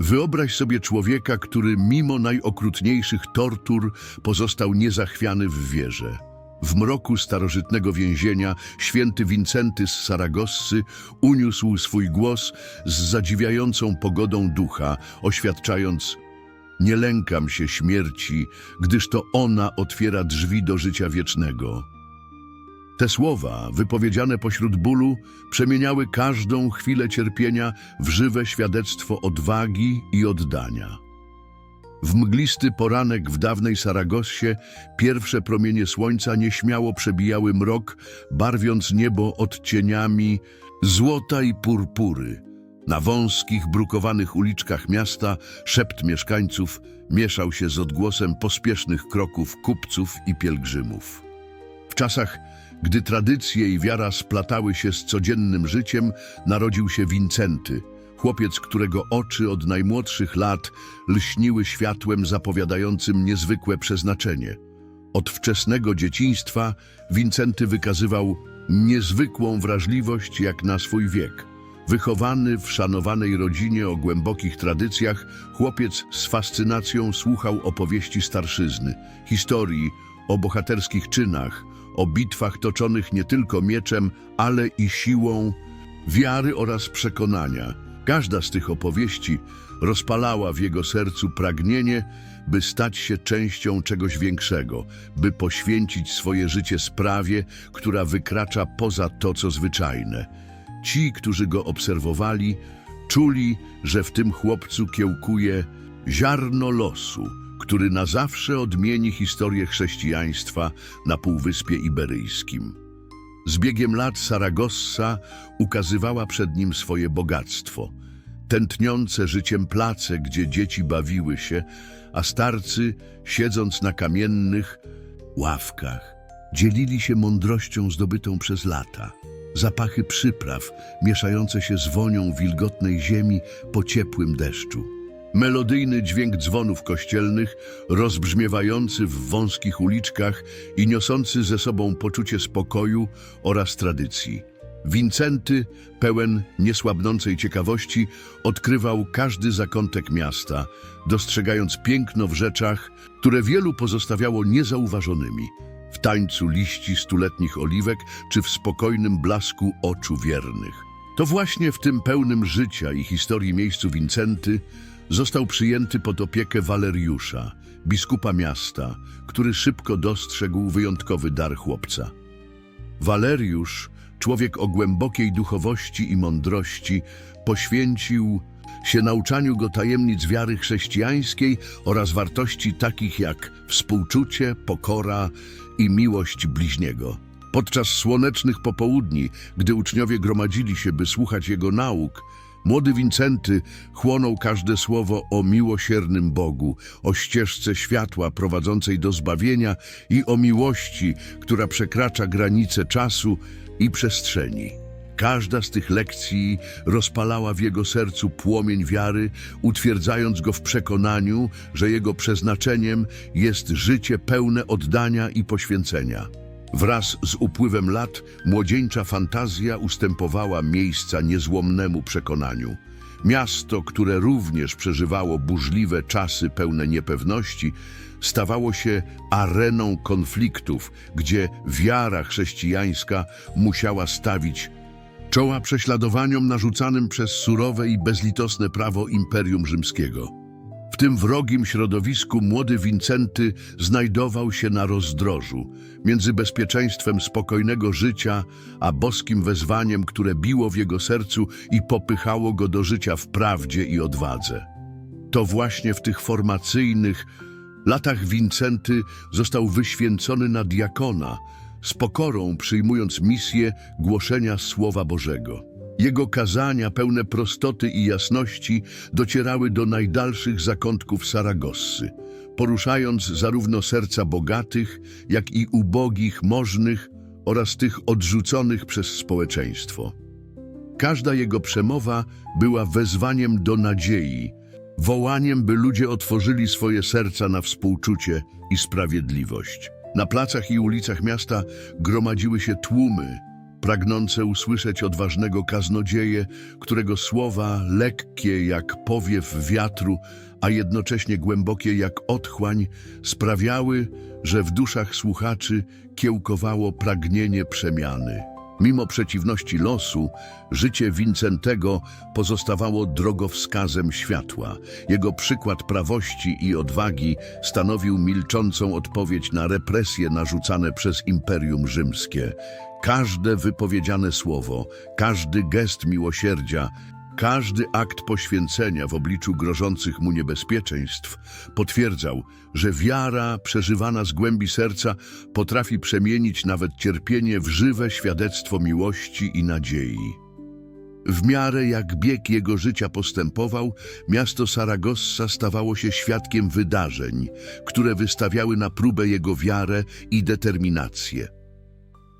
Wyobraź sobie człowieka, który mimo najokrutniejszych tortur pozostał niezachwiany w wierze. W mroku starożytnego więzienia święty Wincenty z Saragossy uniósł swój głos z zadziwiającą pogodą ducha, oświadczając Nie lękam się śmierci, gdyż to ona otwiera drzwi do życia wiecznego. Te słowa, wypowiedziane pośród bólu, przemieniały każdą chwilę cierpienia w żywe świadectwo odwagi i oddania. W mglisty poranek w dawnej Saragossie pierwsze promienie słońca nieśmiało przebijały mrok, barwiąc niebo odcieniami złota i purpury. Na wąskich, brukowanych uliczkach miasta szept mieszkańców mieszał się z odgłosem pospiesznych kroków kupców i pielgrzymów. W czasach, gdy tradycje i wiara splatały się z codziennym życiem, narodził się Wincenty, chłopiec, którego oczy od najmłodszych lat lśniły światłem zapowiadającym niezwykłe przeznaczenie. Od wczesnego dzieciństwa Wincenty wykazywał niezwykłą wrażliwość jak na swój wiek. Wychowany w szanowanej rodzinie o głębokich tradycjach, chłopiec z fascynacją słuchał opowieści starszyzny, historii o bohaterskich czynach, o bitwach toczonych nie tylko mieczem, ale i siłą wiary oraz przekonania. Każda z tych opowieści rozpalała w jego sercu pragnienie, by stać się częścią czegoś większego, by poświęcić swoje życie sprawie, która wykracza poza to, co zwyczajne. Ci, którzy go obserwowali, czuli, że w tym chłopcu kiełkuje ziarno losu, który na zawsze odmieni historię chrześcijaństwa na Półwyspie Iberyjskim. Z biegiem lat Saragossa ukazywała przed nim swoje bogactwo. Tętniące życiem place, gdzie dzieci bawiły się, a starcy, siedząc na kamiennych ławkach, dzielili się mądrością zdobytą przez lata. Zapachy przypraw, mieszające się z wonią wilgotnej ziemi po ciepłym deszczu. Melodyjny dźwięk dzwonów kościelnych, rozbrzmiewający w wąskich uliczkach i niosący ze sobą poczucie spokoju oraz tradycji. Wincenty, pełen niesłabnącej ciekawości, odkrywał każdy zakątek miasta, dostrzegając piękno w rzeczach, które wielu pozostawiało niezauważonymi. W tańcu liści stuletnich oliwek czy w spokojnym blasku oczu wiernych. To właśnie w tym pełnym życia i historii miejscu Wincenty został przyjęty pod opiekę Waleriusza, biskupa miasta, który szybko dostrzegł wyjątkowy dar chłopca. Waleriusz, człowiek o głębokiej duchowości i mądrości, poświęcił się nauczaniu go tajemnic wiary chrześcijańskiej oraz wartości takich jak współczucie, pokora i miłość bliźniego. Podczas słonecznych popołudni, gdy uczniowie gromadzili się, by słuchać jego nauk, młody Wincenty chłonął każde słowo o miłosiernym Bogu, o ścieżce światła prowadzącej do zbawienia i o miłości, która przekracza granice czasu i przestrzeni. Każda z tych lekcji rozpalała w jego sercu płomień wiary, utwierdzając go w przekonaniu, że jego przeznaczeniem jest życie pełne oddania i poświęcenia. Wraz z upływem lat młodzieńcza fantazja ustępowała miejsca niezłomnemu przekonaniu. Miasto, które również przeżywało burzliwe czasy pełne niepewności, stawało się areną konfliktów, gdzie wiara chrześcijańska musiała stawić czoła prześladowaniom narzucanym przez surowe i bezlitosne prawo Imperium Rzymskiego. W tym wrogim środowisku młody Wincenty znajdował się na rozdrożu między bezpieczeństwem spokojnego życia a boskim wezwaniem, które biło w jego sercu i popychało go do życia w prawdzie i odwadze. To właśnie w tych formacyjnych latach Wincenty został wyświęcony na diakona, z pokorą przyjmując misję głoszenia Słowa Bożego. Jego kazania, pełne prostoty i jasności, docierały do najdalszych zakątków Saragossy, poruszając zarówno serca bogatych, jak i ubogich, możnych oraz tych odrzuconych przez społeczeństwo. Każda jego przemowa była wezwaniem do nadziei, wołaniem, by ludzie otworzyli swoje serca na współczucie i sprawiedliwość. Na placach i ulicach miasta gromadziły się tłumy, pragnące usłyszeć odważnego kaznodzieję, którego słowa, lekkie jak powiew wiatru, a jednocześnie głębokie jak otchłań, sprawiały, że w duszach słuchaczy kiełkowało pragnienie przemiany. Mimo przeciwności losu, życie Wincentego pozostawało drogowskazem światła. Jego przykład prawości i odwagi stanowił milczącą odpowiedź na represje narzucane przez Imperium Rzymskie. Każde wypowiedziane słowo, każdy gest miłosierdzia, każdy akt poświęcenia w obliczu grożących mu niebezpieczeństw potwierdzał, że wiara przeżywana z głębi serca potrafi przemienić nawet cierpienie w żywe świadectwo miłości i nadziei. W miarę jak bieg jego życia postępował, miasto Saragossa stawało się świadkiem wydarzeń, które wystawiały na próbę jego wiarę i determinację.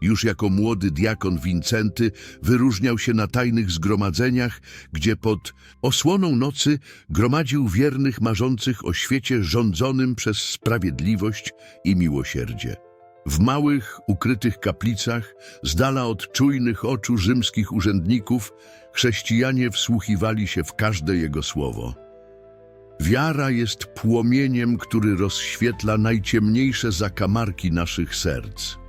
Już jako młody diakon Wincenty wyróżniał się na tajnych zgromadzeniach, gdzie pod osłoną nocy gromadził wiernych marzących o świecie rządzonym przez sprawiedliwość i miłosierdzie. W małych, ukrytych kaplicach, z dala od czujnych oczu rzymskich urzędników, chrześcijanie wsłuchiwali się w każde jego słowo. Wiara jest płomieniem, który rozświetla najciemniejsze zakamarki naszych serc.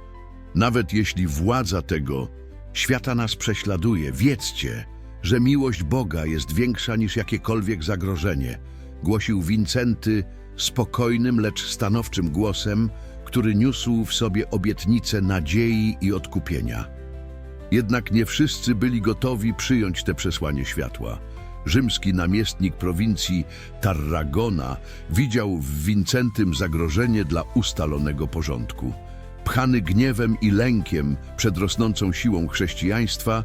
Nawet jeśli władza tego świata nas prześladuje, wiedzcie, że miłość Boga jest większa niż jakiekolwiek zagrożenie, głosił Wincenty spokojnym, lecz stanowczym głosem, który niósł w sobie obietnicę nadziei i odkupienia. Jednak nie wszyscy byli gotowi przyjąć te przesłanie światła. Rzymski namiestnik prowincji Tarragona widział w Wincentym zagrożenie dla ustalonego porządku. Pchany gniewem i lękiem przed rosnącą siłą chrześcijaństwa,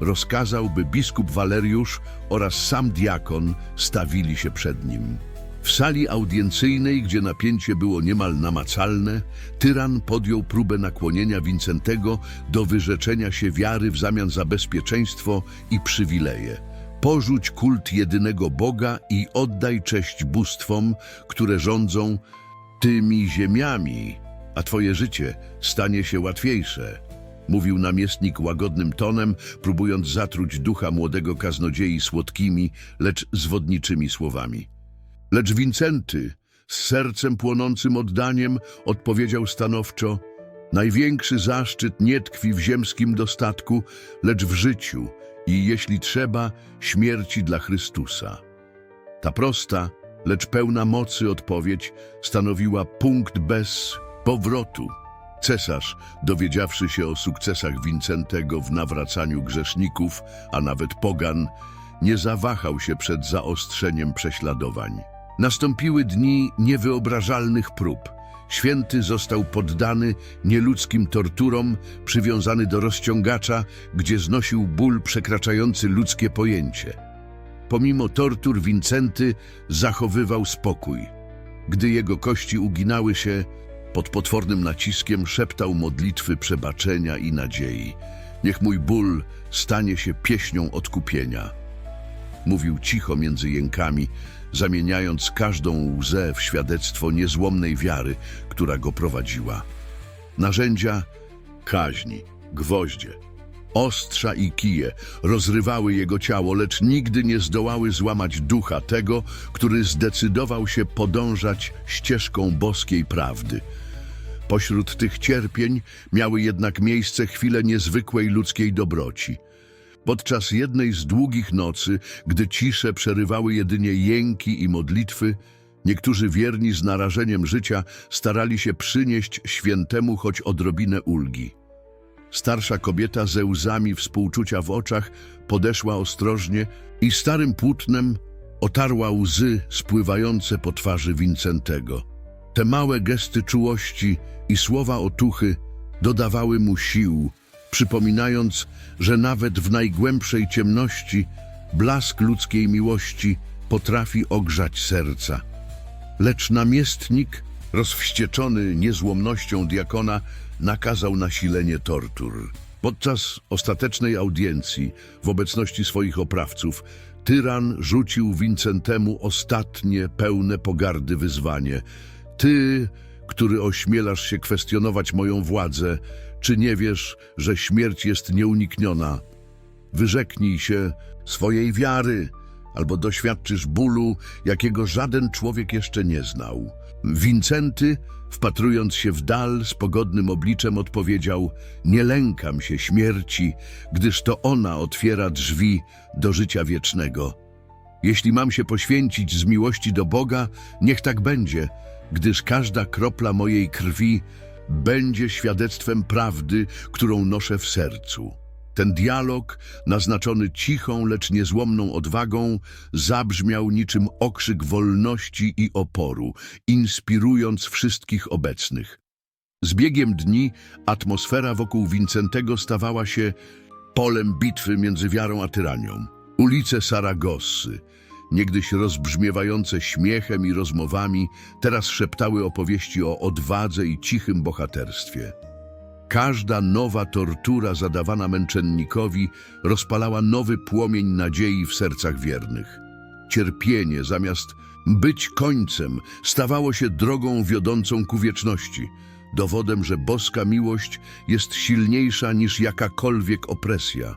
rozkazał, by biskup Waleriusz oraz sam diakon stawili się przed nim. W sali audiencyjnej, gdzie napięcie było niemal namacalne, tyran podjął próbę nakłonienia Wincentego do wyrzeczenia się wiary w zamian za bezpieczeństwo i przywileje. Porzuć kult jedynego Boga i oddaj cześć bóstwom, które rządzą tymi ziemiami, a twoje życie stanie się łatwiejsze. Mówił namiestnik łagodnym tonem, próbując zatruć ducha młodego kaznodziei słodkimi, lecz zwodniczymi słowami. Lecz Wincenty, z sercem płonącym oddaniem, odpowiedział stanowczo Największy zaszczyt nie tkwi w ziemskim dostatku, lecz w życiu i, jeśli trzeba, śmierci dla Chrystusa. Ta prosta, lecz pełna mocy odpowiedź stanowiła punkt bez powrotu. Cesarz, dowiedziawszy się o sukcesach Wincentego w nawracaniu grzeszników, a nawet pogan, nie zawahał się przed zaostrzeniem prześladowań. Nastąpiły dni niewyobrażalnych prób. Święty został poddany nieludzkim torturom, przywiązany do rozciągacza, gdzie znosił ból przekraczający ludzkie pojęcie. Pomimo tortur Wincenty zachowywał spokój. Gdy jego kości uginały się, pod potwornym naciskiem szeptał modlitwy przebaczenia i nadziei. Niech mój ból stanie się pieśnią odkupienia. Mówił cicho między jękami, zamieniając każdą łzę w świadectwo niezłomnej wiary, która go prowadziła. Narzędzia kaźni, gwoździe, ostrza i kije rozrywały jego ciało, lecz nigdy nie zdołały złamać ducha tego, który zdecydował się podążać ścieżką boskiej prawdy. Pośród tych cierpień miały jednak miejsce chwile niezwykłej ludzkiej dobroci. Podczas jednej z długich nocy, gdy cisze przerywały jedynie jęki i modlitwy, niektórzy wierni z narażeniem życia starali się przynieść świętemu choć odrobinę ulgi. Starsza kobieta ze łzami współczucia w oczach podeszła ostrożnie i starym płótnem otarła łzy spływające po twarzy Wincentego. Te małe gesty czułości i słowa otuchy dodawały mu sił, przypominając, że nawet w najgłębszej ciemności blask ludzkiej miłości potrafi ogrzać serca. Lecz namiestnik, rozwścieczony niezłomnością diakona, nakazał nasilenie tortur. Podczas ostatecznej audiencji, w obecności swoich oprawców, tyran rzucił Wincentemu ostatnie, pełne pogardy wyzwanie. Ty, który ośmielasz się kwestionować moją władzę, Czy nie wiesz, że śmierć jest nieunikniona? Wyrzeknij się swojej wiary, albo doświadczysz bólu, jakiego żaden człowiek jeszcze nie znał. Wincenty, wpatrując się w dal z pogodnym obliczem, odpowiedział: Nie lękam się śmierci, gdyż to ona otwiera drzwi do życia wiecznego. Jeśli mam się poświęcić z miłości do Boga, niech tak będzie, gdyż każda kropla mojej krwi będzie świadectwem prawdy, którą noszę w sercu. Ten dialog, naznaczony cichą, lecz niezłomną odwagą, zabrzmiał niczym okrzyk wolności i oporu, inspirując wszystkich obecnych. Z biegiem dni atmosfera wokół Wincentego stawała się polem bitwy między wiarą a tyranią. Ulice Saragossy, niegdyś rozbrzmiewające śmiechem i rozmowami, teraz szeptały opowieści o odwadze i cichym bohaterstwie. Każda nowa tortura zadawana męczennikowi rozpalała nowy płomień nadziei w sercach wiernych. Cierpienie, zamiast być końcem, stawało się drogą wiodącą ku wieczności, dowodem, że boska miłość jest silniejsza niż jakakolwiek opresja.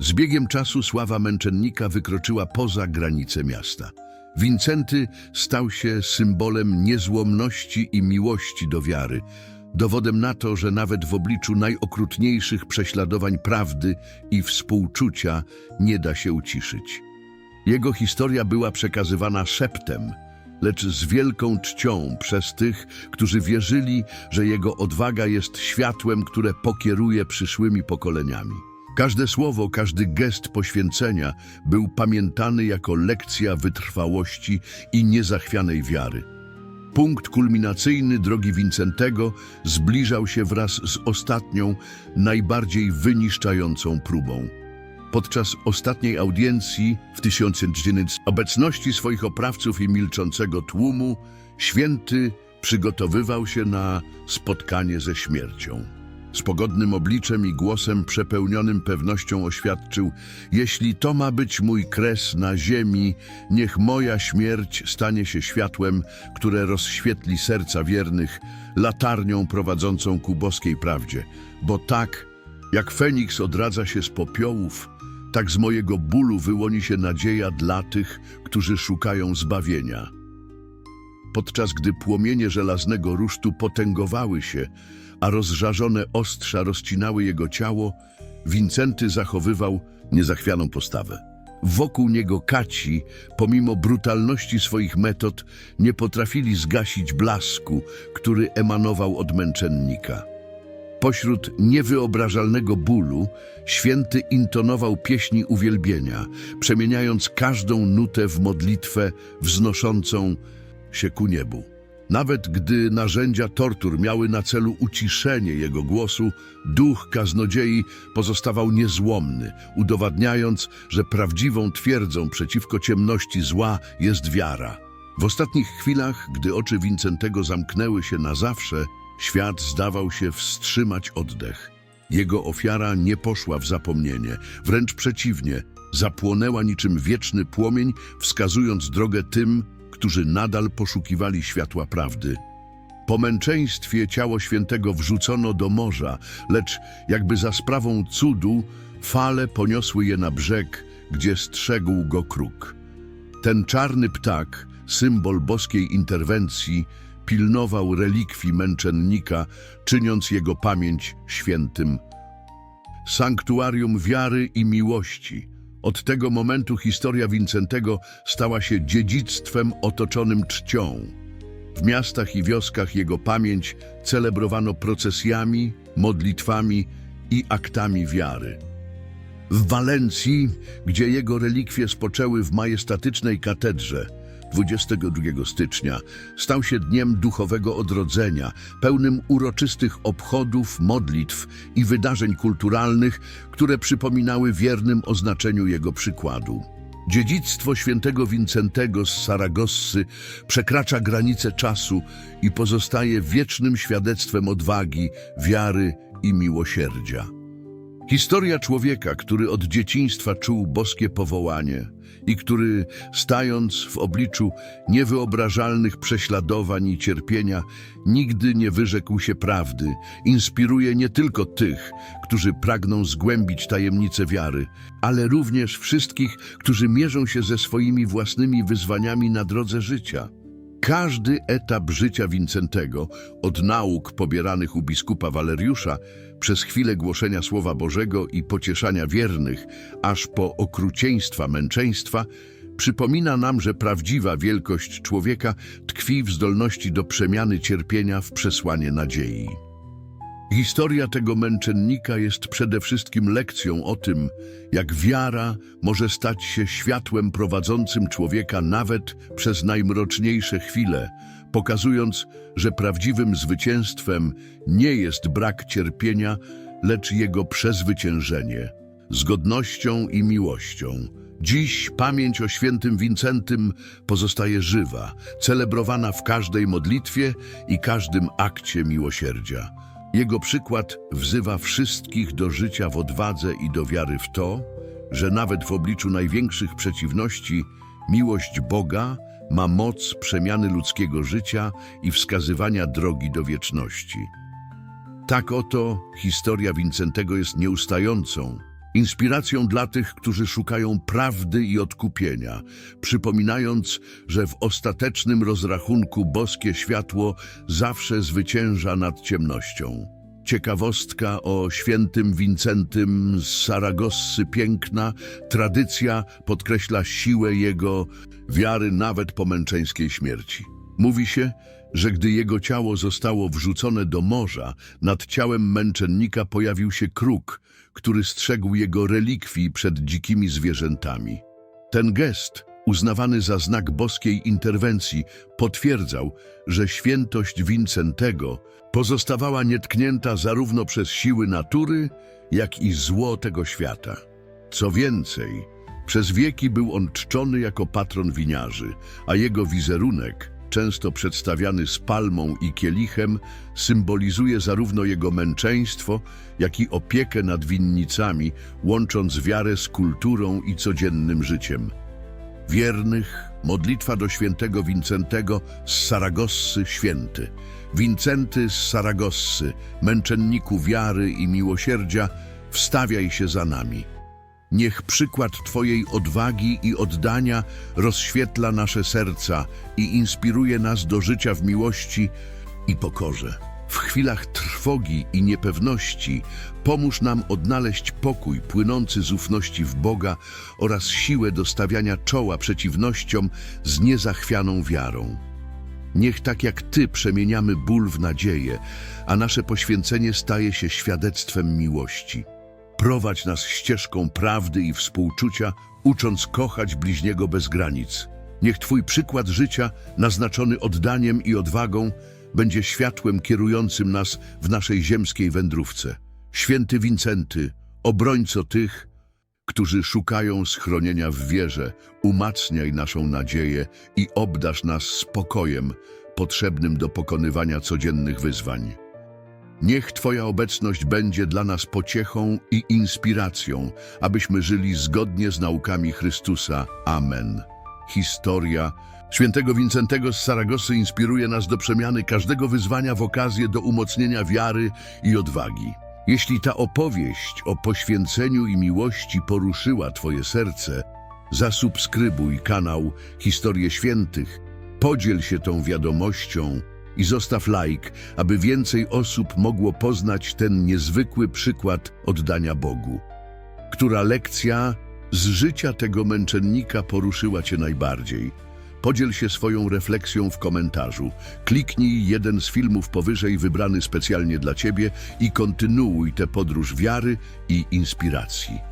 Z biegiem czasu sława męczennika wykroczyła poza granice miasta. Wincenty stał się symbolem niezłomności i miłości do wiary, dowodem na to, że nawet w obliczu najokrutniejszych prześladowań prawdy i współczucia nie da się uciszyć. Jego historia była przekazywana szeptem, lecz z wielką czcią przez tych, którzy wierzyli, że jego odwaga jest światłem, które pokieruje przyszłymi pokoleniami. Każde słowo, każdy gest poświęcenia był pamiętany jako lekcja wytrwałości i niezachwianej wiary. Punkt kulminacyjny drogi Wincentego zbliżał się wraz z ostatnią, najbardziej wyniszczającą próbą. Podczas ostatniej audiencji w 1900 obecności swoich oprawców i milczącego tłumu, święty przygotowywał się na spotkanie ze śmiercią. Z pogodnym obliczem i głosem przepełnionym pewnością oświadczył: Jeśli to ma być mój kres na ziemi, niech moja śmierć stanie się światłem, które rozświetli serca wiernych, latarnią prowadzącą ku boskiej prawdzie. Bo tak, jak Feniks odradza się z popiołów, tak z mojego bólu wyłoni się nadzieja dla tych, którzy szukają zbawienia. Podczas gdy płomienie żelaznego rusztu potęgowały się, a rozżarzone ostrza rozcinały jego ciało, Wincenty zachowywał niezachwianą postawę. Wokół niego kaci, pomimo brutalności swoich metod, nie potrafili zgasić blasku, który emanował od męczennika. Pośród niewyobrażalnego bólu święty intonował pieśni uwielbienia, przemieniając każdą nutę w modlitwę wznoszącą się ku niebu. Nawet gdy narzędzia tortur miały na celu uciszenie jego głosu, duch kaznodziei pozostawał niezłomny, udowadniając, że prawdziwą twierdzą przeciwko ciemności zła jest wiara. W ostatnich chwilach, gdy oczy Wincentego zamknęły się na zawsze, świat zdawał się wstrzymać oddech. Jego ofiara nie poszła w zapomnienie, wręcz przeciwnie, zapłonęła niczym wieczny płomień, wskazując drogę tym, którzy nadal poszukiwali światła prawdy. Po męczeństwie ciało świętego wrzucono do morza, lecz jakby za sprawą cudu fale poniosły je na brzeg, gdzie strzegł go kruk. Ten czarny ptak, symbol boskiej interwencji, pilnował relikwii męczennika, czyniąc jego pamięć świętym. Sanktuarium wiary i miłości. Od tego momentu historia Wincentego stała się dziedzictwem otoczonym czcią. W miastach i wioskach jego pamięć celebrowano procesjami, modlitwami i aktami wiary. W Walencji, gdzie jego relikwie spoczęły w majestatycznej katedrze, 22 stycznia stał się dniem duchowego odrodzenia, pełnym uroczystych obchodów, modlitw i wydarzeń kulturalnych, które przypominały wiernym o znaczeniu jego przykładu. Dziedzictwo świętego Wincentego z Saragossy przekracza granice czasu i pozostaje wiecznym świadectwem odwagi, wiary i miłosierdzia. Historia człowieka, który od dzieciństwa czuł boskie powołanie i który, stając w obliczu niewyobrażalnych prześladowań i cierpienia, nigdy nie wyrzekł się prawdy, inspiruje nie tylko tych, którzy pragną zgłębić tajemnice wiary, ale również wszystkich, którzy mierzą się ze swoimi własnymi wyzwaniami na drodze życia. Każdy etap życia Wincentego, od nauk pobieranych u biskupa Waleriusza, przez chwilę głoszenia Słowa Bożego i pocieszania wiernych, aż po okrucieństwa męczeństwa, przypomina nam, że prawdziwa wielkość człowieka tkwi w zdolności do przemiany cierpienia w przesłanie nadziei. Historia tego męczennika jest przede wszystkim lekcją o tym, jak wiara może stać się światłem prowadzącym człowieka nawet przez najmroczniejsze chwile, pokazując, że prawdziwym zwycięstwem nie jest brak cierpienia, lecz jego przezwyciężenie, z godnością i miłością. Dziś pamięć o świętym Wincentym pozostaje żywa, celebrowana w każdej modlitwie i każdym akcie miłosierdzia. Jego przykład wzywa wszystkich do życia w odwadze i do wiary w to, że nawet w obliczu największych przeciwności miłość Boga ma moc przemiany ludzkiego życia i wskazywania drogi do wieczności. Tak oto historia Wincentego jest nieustającą, inspiracją dla tych, którzy szukają prawdy i odkupienia, przypominając, że w ostatecznym rozrachunku boskie światło zawsze zwycięża nad ciemnością. Ciekawostka o świętym Wincentym z Saragossy piękna, tradycja podkreśla siłę jego wiary nawet po męczeńskiej śmierci. Mówi się, że gdy jego ciało zostało wrzucone do morza, nad ciałem męczennika pojawił się kruk, który strzegł jego relikwii przed dzikimi zwierzętami. Ten gest, uznawany za znak boskiej interwencji, potwierdzał, że świętość Wincentego pozostawała nietknięta zarówno przez siły natury, jak i zło tego świata. Co więcej, przez wieki był on czczony jako patron winiarzy, a jego wizerunek, często przedstawiany z palmą i kielichem, symbolizuje zarówno jego męczeństwo, jak i opiekę nad winnicami, łącząc wiarę z kulturą i codziennym życiem. Wiernych, modlitwa do świętego Wincentego z Saragossy święty. Wincenty z Saragossy, męczenniku wiary i miłosierdzia, wstawiaj się za nami. Niech przykład Twojej odwagi i oddania rozświetla nasze serca i inspiruje nas do życia w miłości i pokorze. W chwilach trwogi i niepewności pomóż nam odnaleźć pokój płynący z ufności w Boga oraz siłę do stawiania czoła przeciwnościom z niezachwianą wiarą. Niech tak jak Ty przemieniamy ból w nadzieję, a nasze poświęcenie staje się świadectwem miłości. Prowadź nas ścieżką prawdy i współczucia, ucząc kochać bliźniego bez granic. Niech Twój przykład życia, naznaczony oddaniem i odwagą, będzie światłem kierującym nas w naszej ziemskiej wędrówce. Święty Wincenty, obrońco tych, którzy szukają schronienia w wierze, umacniaj naszą nadzieję i obdasz nas spokojem potrzebnym do pokonywania codziennych wyzwań. Niech Twoja obecność będzie dla nas pociechą i inspiracją, abyśmy żyli zgodnie z naukami Chrystusa. Amen. Historia świętego Wincentego z Saragosy inspiruje nas do przemiany każdego wyzwania w okazję do umocnienia wiary i odwagi. Jeśli ta opowieść o poświęceniu i miłości poruszyła Twoje serce, zasubskrybuj kanał Historie Świętych, podziel się tą wiadomością i zostaw like, aby więcej osób mogło poznać ten niezwykły przykład oddania Bogu. Która lekcja z życia tego męczennika poruszyła Cię najbardziej? Podziel się swoją refleksją w komentarzu. Kliknij jeden z filmów powyżej wybrany specjalnie dla Ciebie i kontynuuj tę podróż wiary i inspiracji.